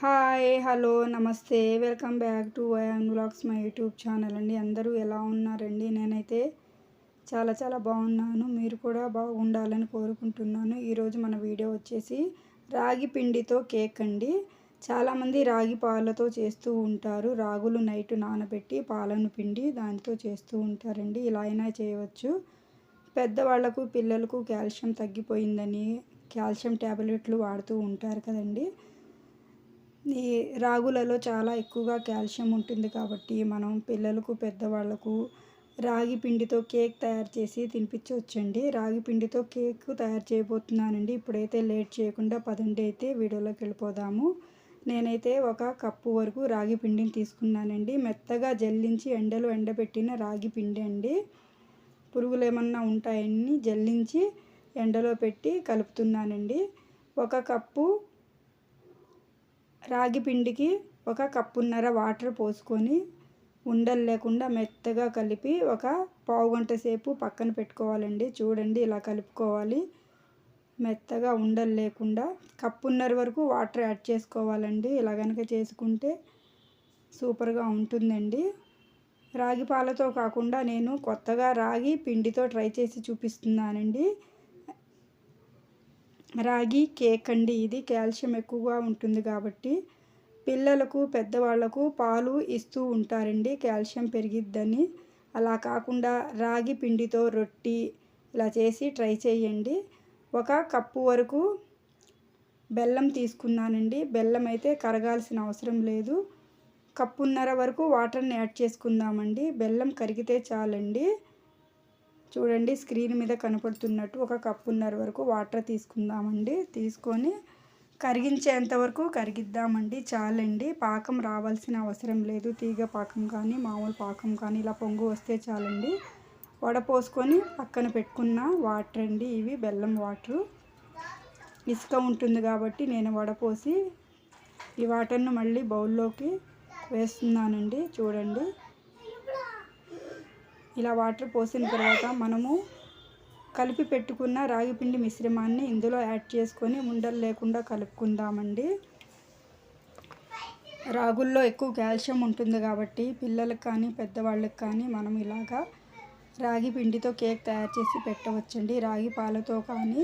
Hi hello నమస్తే. Welcome back to YN blogs my YouTube channel అండి. అందరూ ఎలా ఉన్నారండి? నేనైతే చాలా చాలా బాగున్నాను. మీరు కూడా బాగుండాలని కోరుకుంటున్నాను. ఈరోజు మన వీడియో వచ్చేసి రాగి పిండితో కేక్ అండి. చాలామంది రాగి పాలతో చేస్తూ ఉంటారు. రాగులు నైట్ నానబెట్టి పాలను పిండి దానితో చేస్తూ ఉంటారండి. ఇలా అయినా చేయవచ్చు. పెద్దవాళ్ళకు పిల్లలకు కాల్షియం తగ్గిపోయిందని కాల్షియం ట్యాబ్లెట్లు వాడుతూ ఉంటారు కదండి. ఈ రాగులలో చాలా ఎక్కువగా కాల్షియం ఉంటుంది కాబట్టి మనం పిల్లలకు పెద్దవాళ్ళకు రాగి పిండితో కేక్ తయారు చేసి తినిపించవచ్చండి. రాగి పిండితో కేక్ తయారు చేయబోతున్నానండి. ఇప్పుడైతే లేట్ చేయకుండా పదండి అయితే వీడియోలోకి వెళ్ళిపోదాము. నేనైతే ఒక కప్పు వరకు రాగి పిండిని తీసుకున్నానండి. మెత్తగా జల్లించి ఎండలో ఎండబెట్టిన రాగి పిండి అండి. పురుగులు ఏమన్నా ఉంటాయని జల్లించి ఎండలో పెట్టి కలుపుతున్నానండి. ఒక కప్పు రాగి పిండికి ఒక కప్పున్నర వాటర్ పోసుకొని ఉండలు లేకుండా మెత్తగా కలిపి ఒక పావు గంట సేపు పక్కన పెట్టుకోవాలండి. చూడండి ఇలా కలుపుకోవాలి. మెత్తగా ఉండలు లేకుండా కప్పున్నర వరకు వాటర్ యాడ్ చేసుకోవాలండి. ఇలా కనుక చేసుకుంటే సూపర్గా ఉంటుందండి. రాగి పాలతో కాకుండా నేను కొత్తగా రాగి పిండితో ట్రై చేసి చూపిస్తున్నానండి. రాగి కేక్ అండి. ఇది కాల్షియం ఎక్కువగా ఉంటుంది కాబట్టి పిల్లలకు పెద్దవాళ్ళకు పాలు ఇస్తూ ఉంటారండి. కాల్షియం పెరిగిద్దని. అలా కాకుండా రాగి పిండితో రొట్టి ఇలా చేసి ట్రై చేయండి. ఒక కప్పు వరకు బెల్లం తీసుకున్నానండి. బెల్లం అయితే కరగాల్సిన అవసరం లేదు. కప్పున్నర వరకు వాటర్ని యాడ్ చేసుకుందామండి. బెల్లం కరిగితే చాలండి. చూడండి స్క్రీన్ మీద కనపడుతున్నట్టు ఒక కప్పున్నర వరకు వాటర్ తీసుకుందామండి. తీసుకొని కరిగించేంత వరకు కరిగిద్దామండి. చాలండి. పాకం రావాల్సిన అవసరం లేదు. తీగ పాకం కానీ మామూలు పాకం కానీ ఇలా పొంగు వస్తే చాలండి. వడపోసుకొని పక్కన పెట్టుకున్న వాటర్ అండి ఇవి బెల్లం వాటరు. ఇసుక ఉంటుంది కాబట్టి నేను వడపోసి ఈ వాటర్ను మళ్ళీ బౌల్లోకి వేస్తున్నానండి. చూడండి. ఇలా వాటర్ పోసిన తర్వాత మనము కలిపి పెట్టుకున్న రాగిపిండి మిశ్రమాన్ని ఇందులో యాడ్ చేసుకొని ఉండలు లేకుండా కలుపుకుందామండి. రాగుల్లో ఎక్కువ కాల్షియం ఉంటుంది కాబట్టి పిల్లలకు కానీ పెద్దవాళ్ళకి కానీ మనం ఇలాగా రాగి పిండితో కేక్ తయారు చేసి పెట్టవచ్చండి. రాగి పాలతో కానీ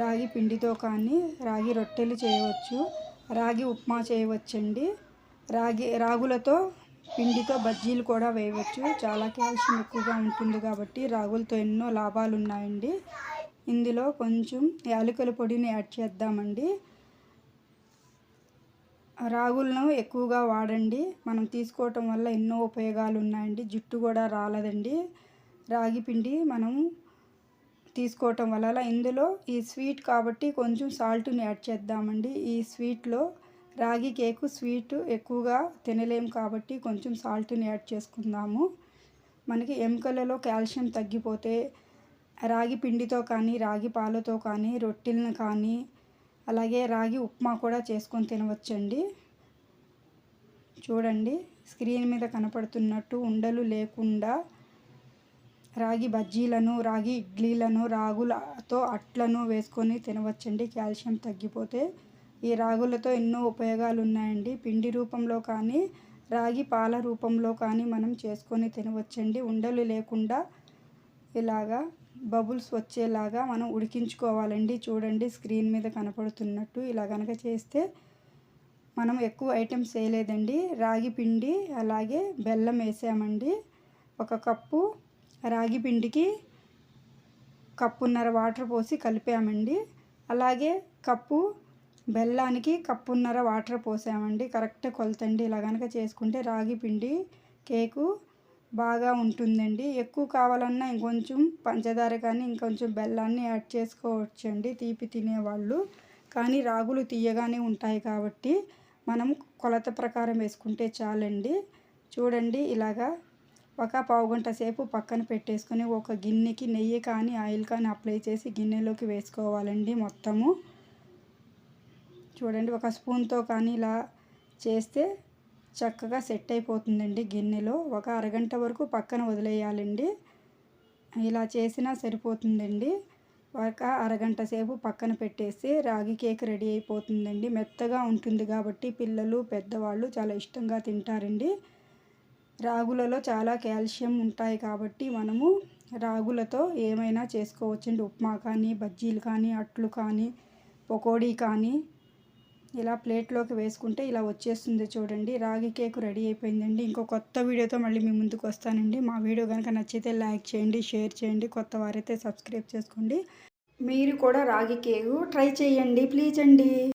రాగి పిండితో కానీ రాగి రొట్టెలు చేయవచ్చు రాగి ఉప్మా చేయవచ్చండి. రాగి రాగులతో పిండితో బజ్జీలు కూడా వేయవచ్చు. చాలా కాల్షియం ఎక్కువగా ఉంటుంది కాబట్టి రాగులతో ఎన్నో లాభాలు ఉన్నాయండి ఇందులో కొంచెం యాలకుల పొడిని యాడ్ చేద్దామండి. రాగులను ఎక్కువగా వాడండి. మనం తీసుకోవటం వల్ల ఎన్నో ఉపయోగాలు ఉన్నాయండి జుట్టు కూడా రాలదండి. రాగి పిండి మనం తీసుకోవటం వల్ల ఇందులో ఈ స్వీట్ కాబట్టి కొంచెం సాల్ట్ని యాడ్ చేద్దామండి. ఈ స్వీట్లో రాగి కేకు స్వీట్ ఎక్కువగా తినలేము కాబట్టి కొంచెం సాల్ట్ని యాడ్ చేసుకుందాము. మనకి ఎముకలలో కాల్షియం తగ్గిపోతే రాగి పిండితో కానీ రాగి పాలతో కానీ రొట్టెలను కానీ అలాగే రాగి ఉప్మా కూడా చేసుకొని తినవచ్చండి. చూడండి స్క్రీన్ మీద కనపడుతున్నట్టు ఉండలు లేకుండా రాగి బజ్జీలను రాగి ఇడ్లీలను రాగులతో అట్లను వేసుకొని తినవచ్చండి. కాల్షియం తగ్గిపోతే ఈ రాగులతో ఎన్నో ఉపయోగాలు ఉన్నాయండి పిండి రూపంలో కానీ రాగి పాల రూపంలో కానీ మనం చేసుకొని తినవచ్చండి. ఉండలు లేకుండా ఇలాగా బబుల్స్ వచ్చేలాగా మనం ఉడికించుకోవాలండి. చూడండి స్క్రీన్ మీద కనపడుతున్నట్టు ఇలా కనుక చేస్తే మనం ఎక్కువ ఐటమ్స్ వేయలేదండి. రాగి పిండి అలాగే బెల్లం వేసామండి. ఒక కప్పు రాగి పిండికి కప్పున్నర వాటర్ పోసి కలిపామండి. అలాగే కప్పు బెల్లానికి కప్పున్నర వాటర్ పోసామండి. కరెక్ట్ కొలతండి. ఇలా కనుక చేసుకుంటే రాగి పిండి కేకు బాగా ఉంటుందండి. ఎక్కువ కావాలన్నా ఇంకొంచెం పంచదార కానీ ఇంకొంచెం బెల్లాన్ని యాడ్ చేసుకోవచ్చండి. తీపి తినేవాళ్ళు. కానీ రాగులు తీయగానే ఉంటాయి కాబట్టి మనం కొలత ప్రకారం వేసుకుంటే చాలండి. చూడండి ఇలాగా ఒక పావు గంట సేపు పక్కన పెట్టేసుకొని ఒక గిన్నెకి నెయ్యి కానీ ఆయిల్ కానీ అప్లై చేసి గిన్నెలోకి వేసుకోవాలండి మొత్తము. చూడండి ఒక స్పూన్తో కానీ ఇలా చేస్తే చక్కగా సెట్ అయిపోతుందండి గిన్నెలో. ఒక అరగంట వరకు పక్కన వదిలేయాలండి. ఇలా చేసినా సరిపోతుందండి. ఒక అరగంట సేపు పక్కన పెట్టేస్తే రాగి కేక్ రెడీ అయిపోతుందండి. మెత్తగా ఉంటుంది కాబట్టి పిల్లలు పెద్దవాళ్ళు చాలా ఇష్టంగా తింటారండి. రాగులలో చాలా కాల్షియం ఉంటాయి కాబట్టి మనము రాగులతో ఏమైనా చేసుకోవచ్చండి. ఉప్మా కానీ బజ్జీలు కానీ అట్లు కానీ పకోడీ కానీ ఇలా ప్లేట్లోకి వేసుకుంటే ఇలా వచ్చేస్తుంది చూడండి. రాగి కేక్ రెడీ అయిపోయిందండి. ఇంకో కొత్త వీడియోతో మళ్ళీ మీ ముందుకు వస్తానండి. మా వీడియో కనుక నచ్చితే లైక్ చేయండి షేర్ చేయండి కొత్త వారైతే సబ్స్క్రైబ్ చేసుకోండి. మీరు కూడా రాగి కేకు ట్రై చేయండి. ప్లీజ్ అండి.